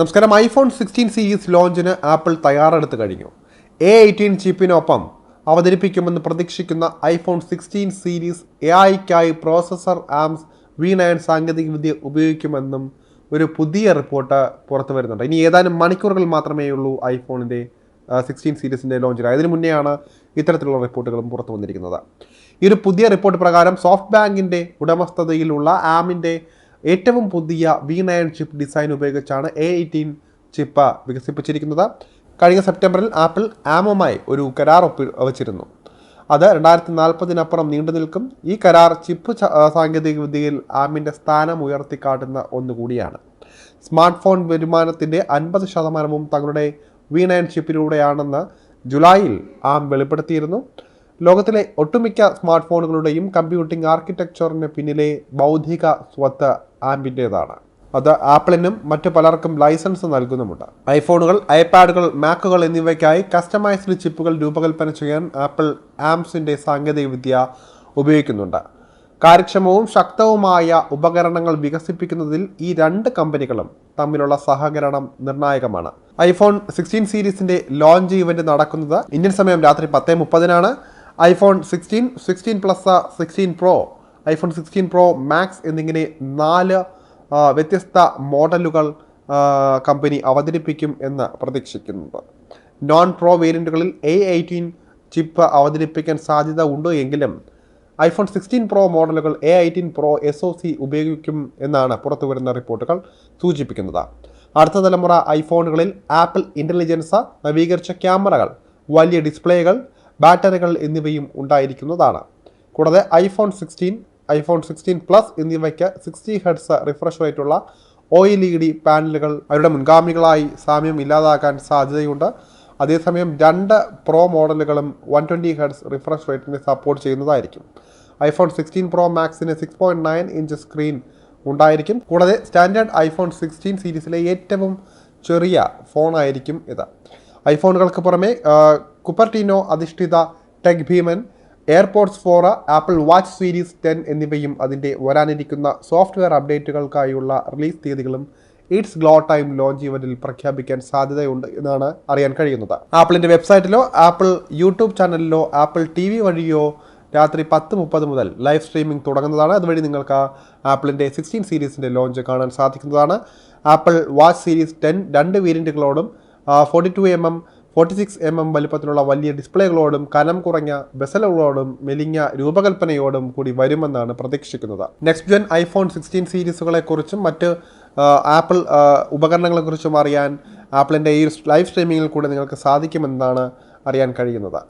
നമസ്കാരം. IPhone sixteen series ലോഞ്ചിന് Apple തയ്യാറെടുത്ത് കഴിഞ്ഞു. എ എയ്റ്റീൻ ചിപ്പിനൊപ്പം അവതരിപ്പിക്കുമെന്ന് പ്രതീക്ഷിക്കുന്ന ഐഫോൺ സിക്സ്റ്റീൻ സീരീസ് എ ഐക്കായി പ്രോസസർ ആംസ് വി നയൻ സാങ്കേതികവിദ്യ ഉപയോഗിക്കുമെന്നും ഒരു പുതിയ റിപ്പോർട്ട് പുറത്തു വരുന്നുണ്ട്. ഇനി ഏതാനും മണിക്കൂറുകൾ മാത്രമേ ഉള്ളൂ ഐഫോണിന്റെ സിക്സ്റ്റീൻ സീരീസിന്റെ ലോഞ്ചിന്. അതിന് മുന്നെയാണ് ഇത്തരത്തിലുള്ള റിപ്പോർട്ടുകളും പുറത്തു വന്നിരിക്കുന്നത്. ഈ ഒരു പുതിയ റിപ്പോർട്ട് പ്രകാരം സോഫ്റ്റ് ബാങ്കിന്റെ ഉടമസ്ഥതയിലുള്ള ആമിന്റെ ഏറ്റവും പുതിയ വി നയൻ ചിപ്പ് ഡിസൈൻ ഉപയോഗിച്ചാണ് എ എയ്റ്റീൻ ചിപ്പ് വികസിപ്പിച്ചിരിക്കുന്നത്. കഴിഞ്ഞ സെപ്റ്റംബറിൽ ആപ്പിൾ ആമുമായി ഒരു കരാർ ഒപ്പി വച്ചിരുന്നു. അത് രണ്ടായിരത്തി നാൽപ്പതിനപ്പുറം നീണ്ടു നിൽക്കും. ഈ കരാർ ചിപ്പ് സാങ്കേതിക വിദ്യയിൽ സാങ്കേതികവിദ്യയിൽ ആമിന്റെ സ്ഥാനം ഉയർത്തിക്കാട്ടുന്ന ഒന്നുകൂടിയാണ്. സ്മാർട്ട് ഫോൺ വരുമാനത്തിന്റെ അൻപത് ശതമാനവും തങ്ങളുടെ വി നയൻ ചിപ്പിലൂടെയാണെന്ന് ജൂലൈയിൽ ആം വെളിപ്പെടുത്തിയിരുന്നു. ലോകത്തിലെ ഒട്ടുമിക്ക സ്മാർട്ട് ഫോണുകളുടെയും കമ്പ്യൂട്ടിംഗ് ആർക്കിടെക്ചറിന് പിന്നിലെ ബൗദ്ധിക സ്വത്ത് ആപ്പിന്റേതാണ് അത് ആപ്പിളിനും മറ്റു പലർക്കും ലൈസൻസ് നൽകുന്നുമുണ്ട്. ഐഫോണുകൾ ഐപാഡുകൾ മാക്കുകൾ എന്നിവയ്ക്കായി കസ്റ്റമൈസ്ഡ് ചിപ്പുകൾ രൂപകൽപ്പന ചെയ്യാൻ ആപ്പിൾ ആംസിന്റെ സാങ്കേതികവിദ്യ ഉപയോഗിക്കുന്നുണ്ട്. കാര്യക്ഷമവും ശക്തവുമായ ഉപകരണങ്ങൾ വികസിപ്പിക്കുന്നതിൽ ഈ രണ്ട് കമ്പനികളും തമ്മിലുള്ള സഹകരണം നിർണായകമാണ്. ഐഫോൺ സിക്സ്റ്റീൻ സീരീസിന്റെ ലോഞ്ച് ഇവന്റ് നടക്കുന്നത് ഇന്ത്യൻ സമയം രാത്രി പത്ത് മുപ്പതിനാണ്. IPhone sixteen sixteen plus sixteen pro iPhone sixteen pro max എന്നിങ്ങനെ നാല് വ്യത്യസ്ത മോഡലുകൾ കമ്പനി അവതരിപ്പിക്കും എന്ന് പ്രതീക്ഷിക്കുന്നത്. നോൺ പ്രോ വേരിയന്റുകളിൽ എ എയ്റ്റീൻ ചിപ്പ് അവതരിപ്പിക്കാൻ സാധ്യത ഉണ്ട് എങ്കിലും ഐഫോൺ സിക്സ്റ്റീൻ പ്രോ മോഡലുകൾ A eighteen pro S O C ഉപയോഗിക്കും എന്നാണ് പുറത്തു വരുന്ന റിപ്പോർട്ടുകൾ സൂചിപ്പിക്കുന്നത്. അടുത്ത തലമുറ ഐഫോണുകളിൽ ആപ്പിൾ ഇന്റലിജൻസ് നവീകരിച്ച ക്യാമറകൾ വലിയ ഡിസ്പ്ലേകൾ ബാറ്ററികൾ എന്നിവയും ഉണ്ടായിരിക്കുന്നതാണ്. കൂടാതെ iPhone sixteen iPhone sixteen plus എന്നിവയ്ക്ക് സിക്സ്റ്റി ഹെഡ്സ് റിഫ്രഷ് റേറ്റുള്ള ഒ എൽ ഇ ഡി പാനലുകൾ അവരുടെ മുൻഗാമികളായി സാമ്യം ഇല്ലാതാക്കാൻ സാധ്യതയുണ്ട്. അതേസമയം രണ്ട് പ്രോ മോഡലുകളും വൺ ട്വന്റി ഹെഡ്സ് റിഫ്രഷ് റേറ്റിനെ സപ്പോർട്ട് ചെയ്യുന്നതായിരിക്കും. IPhone sixteen pro മാക്സിന് six point nine inch screen ഉണ്ടായിരിക്കും. കൂടാതെ സ്റ്റാൻഡേർഡ് ഐഫോൺ സിക്സ്റ്റീൻ സീരീസിലെ ഏറ്റവും ചെറിയ ഫോണായിരിക്കും ഇത്. ഐഫോണുകൾക്ക് പുറമെ കുപ്പർട്ടീനോ അധിഷ്ഠിത ടെക് ഭീമൻ AirPods four Apple watch series ten എന്നിവയും അതിന്റെ വരാനിരിക്കുന്ന സോഫ്റ്റ്വെയർ അപ്ഡേറ്റുകൾക്കായുള്ള റിലീസ് തീയതികളും ഇറ്റ്സ് ഗ്ലോ ടൈം ലോഞ്ച് ഇവന്റിൽ പ്രഖ്യാപിക്കാൻ സാധ്യതയുണ്ട് എന്നാണ് അറിയാൻ കഴിയുന്നത്. ആപ്പിളിന്റെ വെബ്സൈറ്റിലോ ആപ്പിൾ യൂട്യൂബ് ചാനലിലോ ആപ്പിൾ ടി വി വഴിയോ രാത്രി പത്ത് മുപ്പത് മുതൽ ലൈവ് സ്ട്രീമിംഗ് തുടങ്ങുന്നതാണ്. അതുവഴി നിങ്ങൾക്ക് ആപ്പിളിന്റെ സിക്സ്റ്റീൻ സീരീസിന്റെ ലോഞ്ച് കാണാൻ സാധിക്കുന്നതാണ്. ആപ്പിൾ വാച്ച് സീരീസ് ടെൻ രണ്ട് വേരിയന്റുകളോടും forty two M M forty six M M വലിപ്പത്തിലുള്ള വലിയ ഡിസ്പ്ലേകളോടും കനം കുറഞ്ഞ ബെസലുകളോടും മെലിഞ്ഞ രൂപകൽപ്പനയോടും കൂടി വരുമെന്നാണ് പ്രതീക്ഷിക്കുന്നത്. നെക്സ്റ്റ് ജെൻ ഐഫോൺ സിക്സ്റ്റീൻ സീരീസുകളെക്കുറിച്ചും മറ്റ് ആപ്പിൾ ഉപകരണങ്ങളെക്കുറിച്ചും അറിയാൻ ആപ്പിളിന്റെ ഈ ലൈവ് സ്ട്രീമിങ്ങിൽ കൂടെ നിങ്ങൾക്ക് സാധിക്കുമെന്നാണ് അറിയാൻ കഴിയുന്നത്.